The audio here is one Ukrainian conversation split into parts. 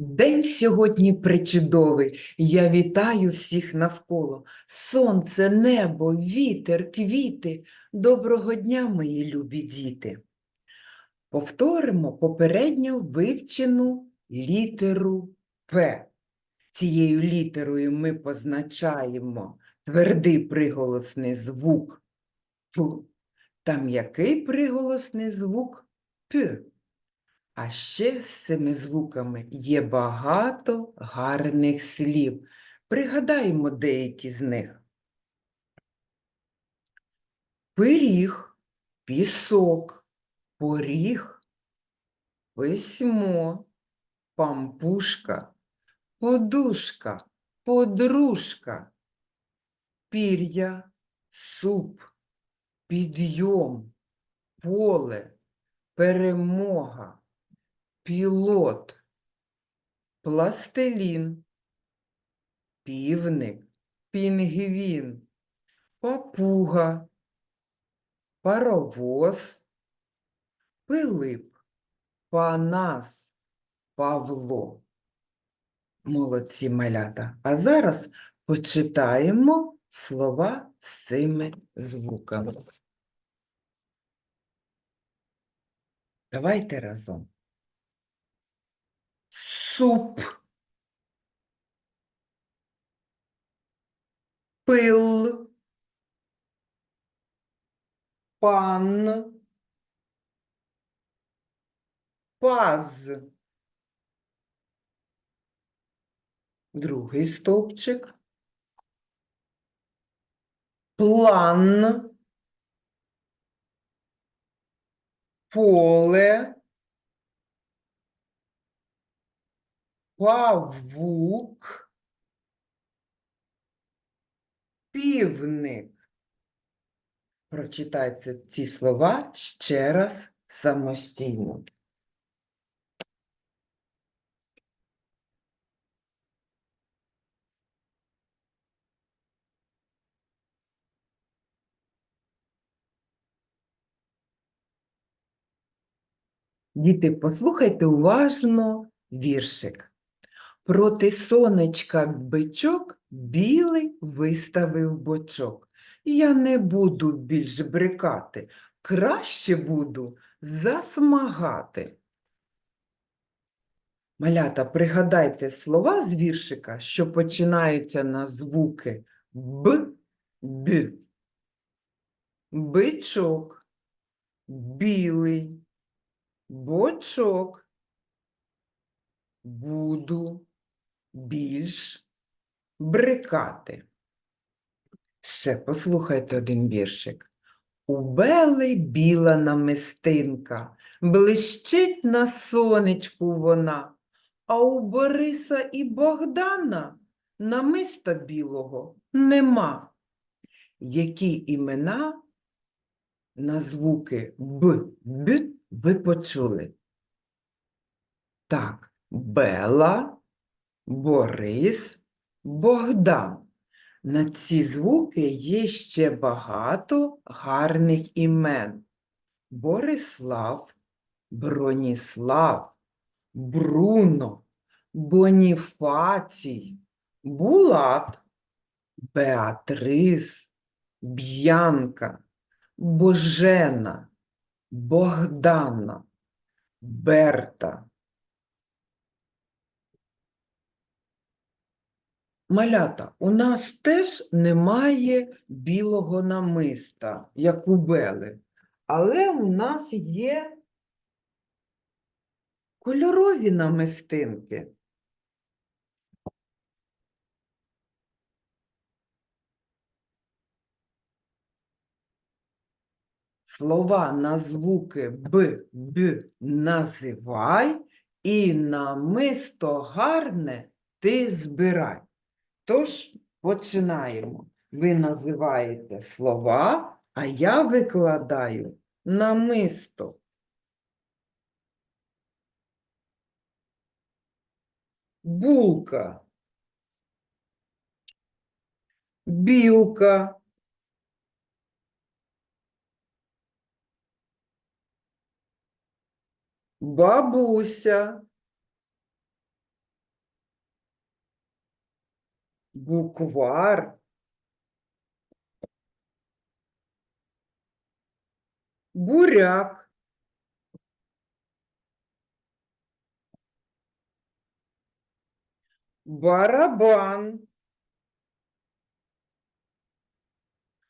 День сьогодні причудовий. Я вітаю всіх навколо. Сонце, небо, вітер, квіти. Доброго дня, мої любі діти. Повторимо попередньо вивчену літеру П. Цією літерою ми позначаємо твердий приголосний звук П та м'який приголосний звук П. А ще з цими звуками є багато гарних слів. Пригадаємо деякі з них. Пиріг, пісок, поріг, письмо, пампушка, подушка, подружка, пір'я, суп, підйом, поле, перемога пілот, пластилін, півник, пінгвін, папуга, паровоз, Пилип, Панас, Павло. Молодці малята. А зараз почитаємо слова з цими звуками. Давайте разом суп, пил, пан, паз. Другий стовпчик. План, поле, павук, півник. Прочитайте ці слова ще раз самостійно. Діти, послухайте уважно віршик. Проти сонечка бичок білий виставив бочок. Я не буду більш брикати, краще буду засмагати. Малята, пригадайте слова з віршика, що починаються на звуки Б, Б. Бичок, білий, бочок, буду більш брикати. Ще послухайте один віршик. У Бели біла намистинка, блищить на сонечку вона, а у Бориса і Богдана намиста білого нема. Які імена на звуки Б, Б ви почули? Так, Бела, Борис, Богдан. На ці звуки є ще багато гарних імен. Борислав, Броніслав, Бруно, Боніфацій, Булат, Беатрис, Б'янка, Божена, Богдана, Берта. Малята, у нас теж немає білого намиста, як у Бели, але у нас є кольорові намистинки. Слова на звуки Б, Б називай і намисто гарне ти збирай. Тож починаємо. Ви називаєте слова, а я викладаю намисто. Булка. Білка. Бабуся. Буквар, буряк, барабан,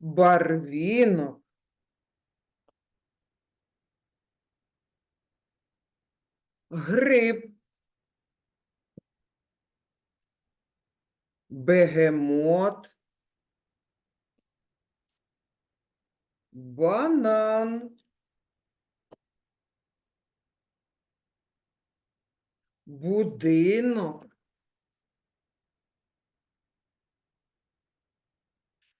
барвінок, гриб, бегемот, банан, будинок,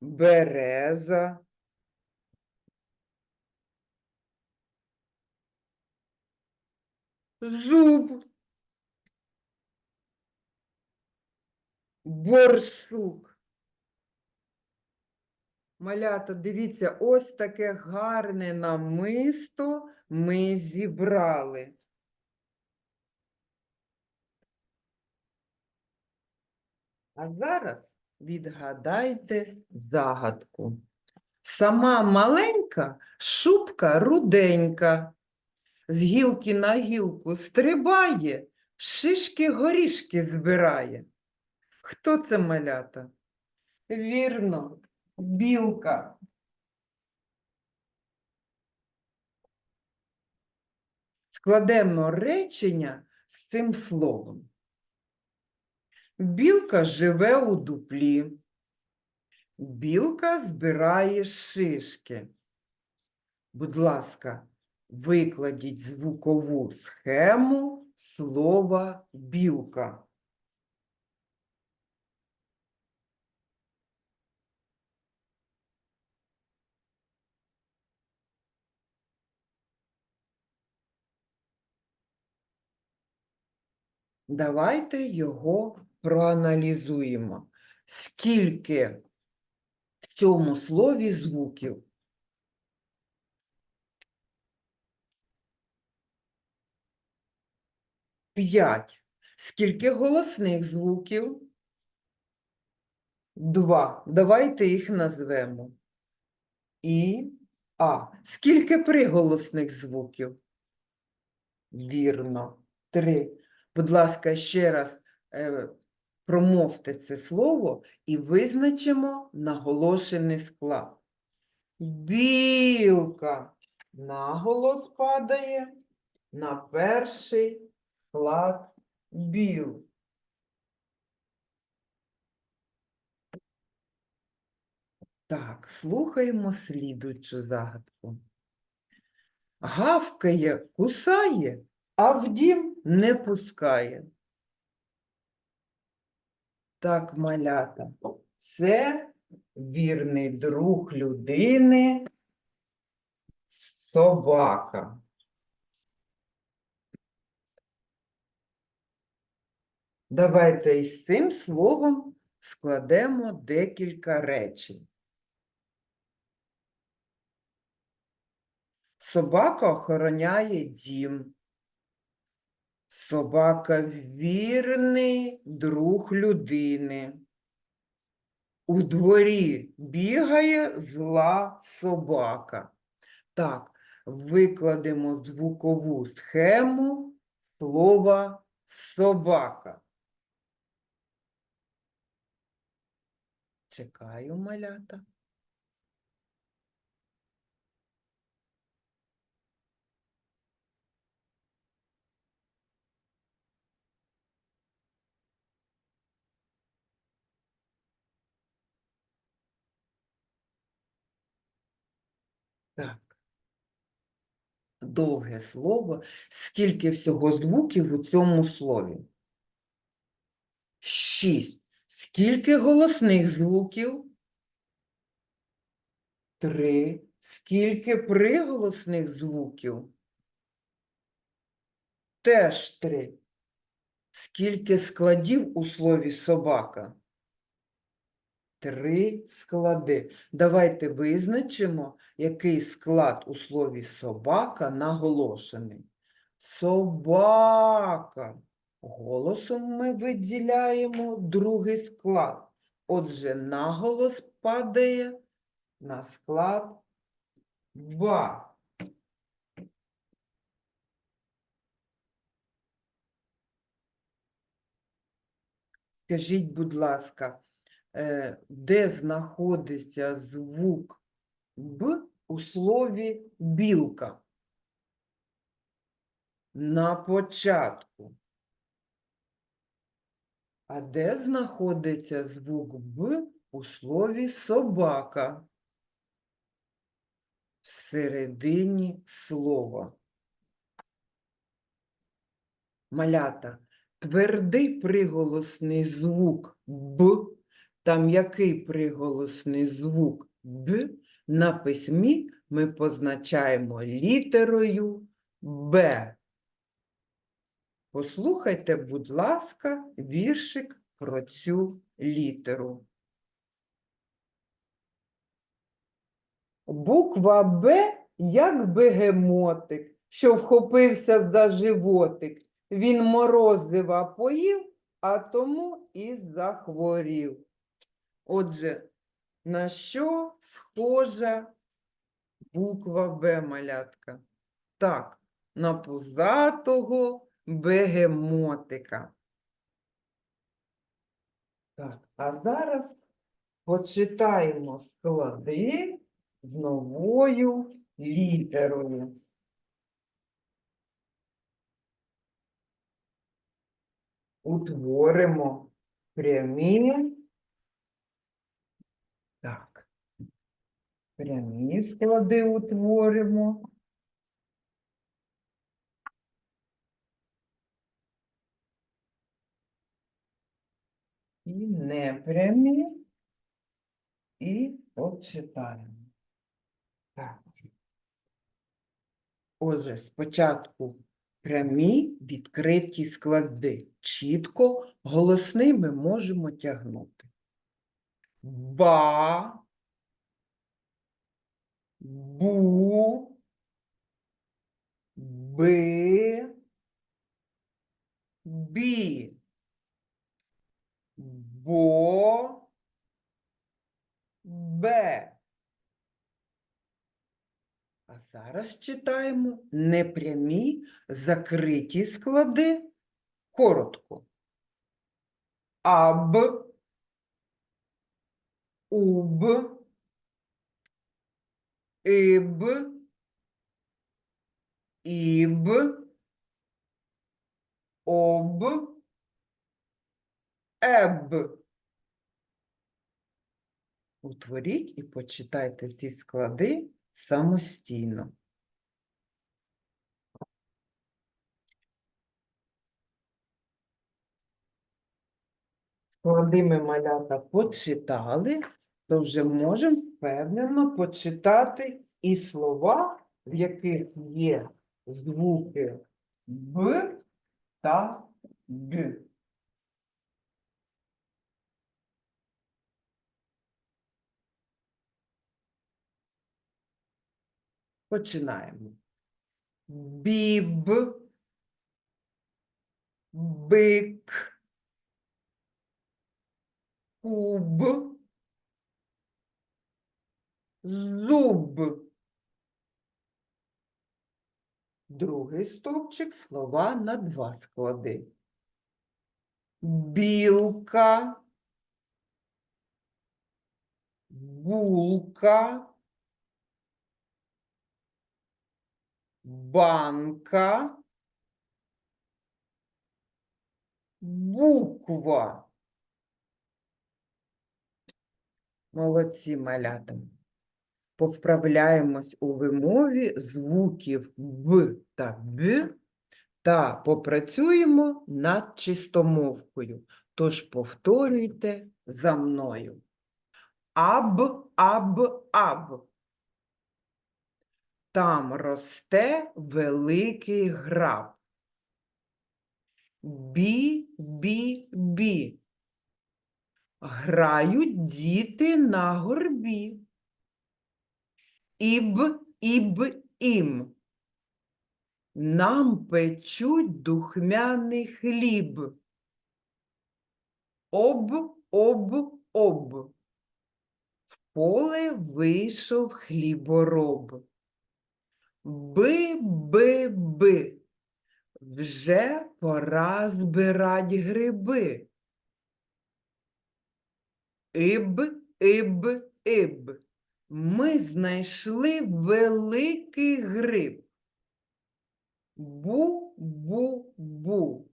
береза, зуб, борсук. Малята, дивіться, ось таке гарне намисто ми зібрали. А зараз відгадайте загадку. Сама маленька, шубка руденька, з гілки на гілку стрибає, шишки горішки збирає. Хто це малята? Вірно, білка. Складемо речення з цим словом. Білка живе у дуплі. Білка збирає шишки. Будь ласка, викладіть звукову схему слова білка. Давайте його проаналізуємо. Скільки в цьому слові звуків? П'ять. Скільки голосних звуків? Два. Давайте їх назвемо. І А. Скільки приголосних звуків? Вірно. Три. Будь ласка, ще раз е, промовте це слово і визначимо наголошений склад. Білка. Наголос падає на перший склад біл. Так, слухаємо слідуючу загадку. Гавкає, кусає, а в дім не пускає. Так, малята, це вірний друг людини собака. Давайте із цим словом складемо декілька речень. Собака охороняє дім. Собака вірний друг людини. У дворі бігає зла собака. Так, викладемо звукову схему слова собака. Чекаю малята. Так. Довге слово. Скільки всього звуків у цьому слові? Шість. Скільки голосних звуків? Три. Скільки приголосних звуків? Теж три. Скільки складів у слові собака? Три склади. Давайте визначимо, який склад у слові собака наголошений. Собака. Голосом ми виділяємо другий склад. Отже, наголос падає на склад ба. Скажіть, будь ласка, де знаходиться звук Б у слові білка? На початку. А де знаходиться звук Б у слові собака? Всередині слова. Малята, твердий приголосний звук Б та м'який приголосний звук Б на письмі ми позначаємо літерою Б. Послухайте, будь ласка, віршик про цю літеру. Буква Б як бегемотик, що вхопився за животик. Він морозива поїв, а тому і захворів. Отже, на що схожа буква Б, малятка? Так, на пузатого бегемотика. Так, а зараз почитаємо склади з новою літерою. Утворимо прямі. Так. Прямі склади утворимо. І непрямі. І почитаємо. Так. Отже, спочатку прямі відкриті склади. Чітко голосний ми можемо тягнути. Ба, бу, би, бі, бо, бе. А зараз читаємо непрямі закриті склади коротко. Аб, уб, іб, іб, об, еб. Утворіть і почитайте ці склади самостійно. Склади ми малята почитали, то вже можемо впевнено почитати і слова, в яких є звуки Б та Г. Починаємо. Біб, бик, куб, зуб. Другий стовпчик слова на два склади. Білка, булка, банка, буква. Молодці малята. Повправляємось у вимові звуків Б та Б та попрацюємо над чистомовкою. Тож повторюйте за мною. Аб, аб, аб. Там росте великий граб. Бі, бі, бі. Грають діти на горбі. Іб, іб, ім. Нам печуть духмяний хліб. Об, об, об. В поле вийшов хлібороб. Би, би, би. Вже пора збирать гриби. Іб, іб, іб. Ми знайшли великий гриб. Бу, бу, бу.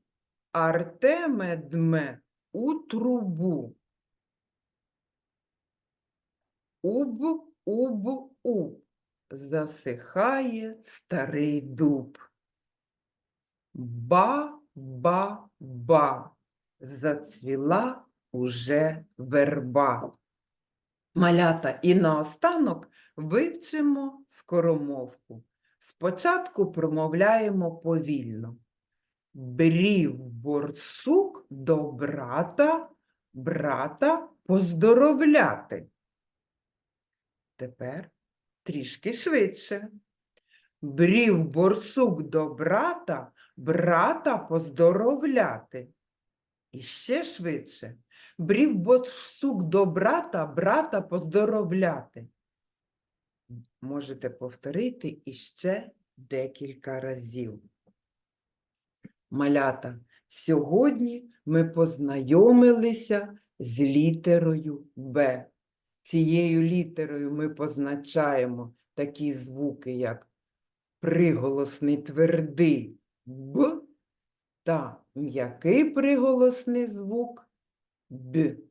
Артеме дме у трубу. Уб, уб, уб. Засихає старий дуб. Ба, ба, ба. Зацвіла уже верба. Малята, і наостанок вивчимо скоромовку. Спочатку промовляємо повільно. Брів борсук до брата, брата поздоровляти. Тепер трішки швидше. Брів борсук до брата, брата поздоровляти. І ще швидше. Брів борсук до брата, брата поздоровляти. Можете повторити іще декілька разів. Малята, сьогодні ми познайомилися з літерою Б. Цією літерою ми позначаємо такі звуки, як приголосний твердий Б та м'який приголосний звук D